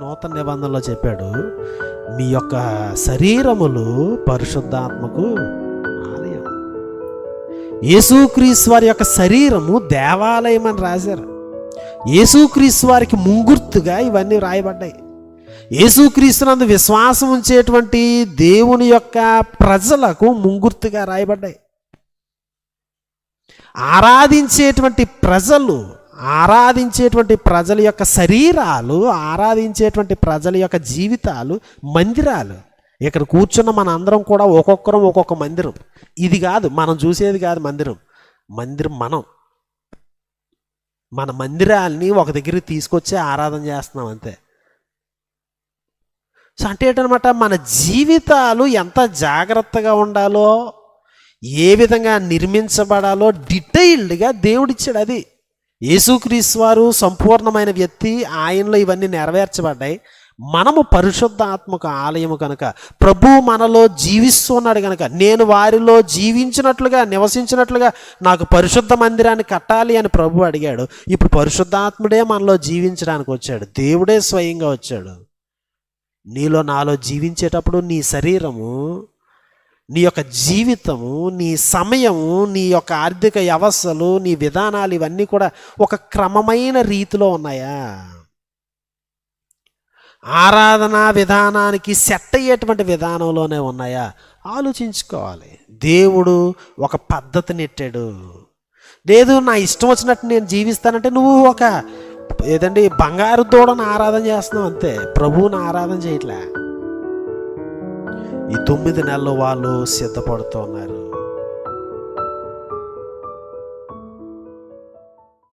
నూతన నిబంధనలో చెప్పాడు మీ యొక్క శరీరములు పరిశుద్ధాత్మకు ఆలయం. యేసుక్రీస్ వారి యొక్క శరీరము దేవాలయం అని రాశారు. యేసుక్రీస్ వారికి ముంగుర్తుగా ఇవన్నీ రాయబడ్డాయి. యేసుక్రీస్తునందు విశ్వాసం ఉంచేటువంటి దేవుని యొక్క ప్రజలకు ముంగుర్తుగా రాయబడ్డాయి. ఆరాధించేటువంటి ప్రజలు ఆరాధించేటువంటి ప్రజల యొక్క శరీరాలు ఆరాధించేటువంటి ప్రజల యొక్క జీవితాలు మందిరాలు. ఇక్కడ కూర్చున్న మన అందరం కూడా ఒక్కొక్కరం ఒక్కొక్క మందిరం. ఇది కాదు మనం చూసేది కాదు మందిరం. మందిరం మనం. మన మందిరాల్ని ఒక దగ్గరికి తీసుకొచ్చి ఆరాధన చేస్తున్నాం అంతే. సో అంటే ఏంటనమాట మన జీవితాలు ఎంత జాగ్రత్తగా ఉండాలో ఏ విధంగా నిర్మించబడాలో డీటెయిల్డ్గా దేవుడిచ్చాడు అది. యేసుక్రీస్తు వారు సంపూర్ణమైన వ్యక్తి ఆయనలో ఇవన్నీ నెరవేర్చబడ్డాయి. మనము పరిశుద్ధ ఆత్మక ఆలయము కనుక ప్రభు మనలో జీవిస్తున్నాడు కనుక నేను వారిలో జీవించినట్లుగా నివసించినట్లుగా నాకు పరిశుద్ధ మందిరాన్ని కట్టాలి అని ప్రభు అడిగాడు. ఇప్పుడు పరిశుద్ధాత్ముడే మనలో జీవించడానికి వచ్చాడు. దేవుడే స్వయంగా వచ్చాడు. నీలో నాలో జీవించేటప్పుడు నీ శరీరము నీ యొక్క జీవితము నీ సమయము నీ యొక్క ఆర్థిక వ్యవస్థలు నీ విధానాలు ఇవన్నీ కూడా ఒక క్రమమైన రీతిలో ఉన్నాయా? ఆరాధనా విధానానికి సెట్ అయ్యేటువంటి విధానంలోనే ఉన్నాయా? ఆలోచించుకోవాలి. దేవుడు ఒక పద్ధతి నెట్టాడు. లేదు నా ఇష్టం వచ్చినట్టు నేను జీవిస్తానంటే నువ్వు ఒక ఏదండి బంగారు దూడను ఆరాధన చేస్తున్నావు అంతే. ప్రభువుని ఆరాధన చేయట్లే. ఈ తొమ్మిది నెలలు వాళ్ళు సిద్ధపడుతున్నారు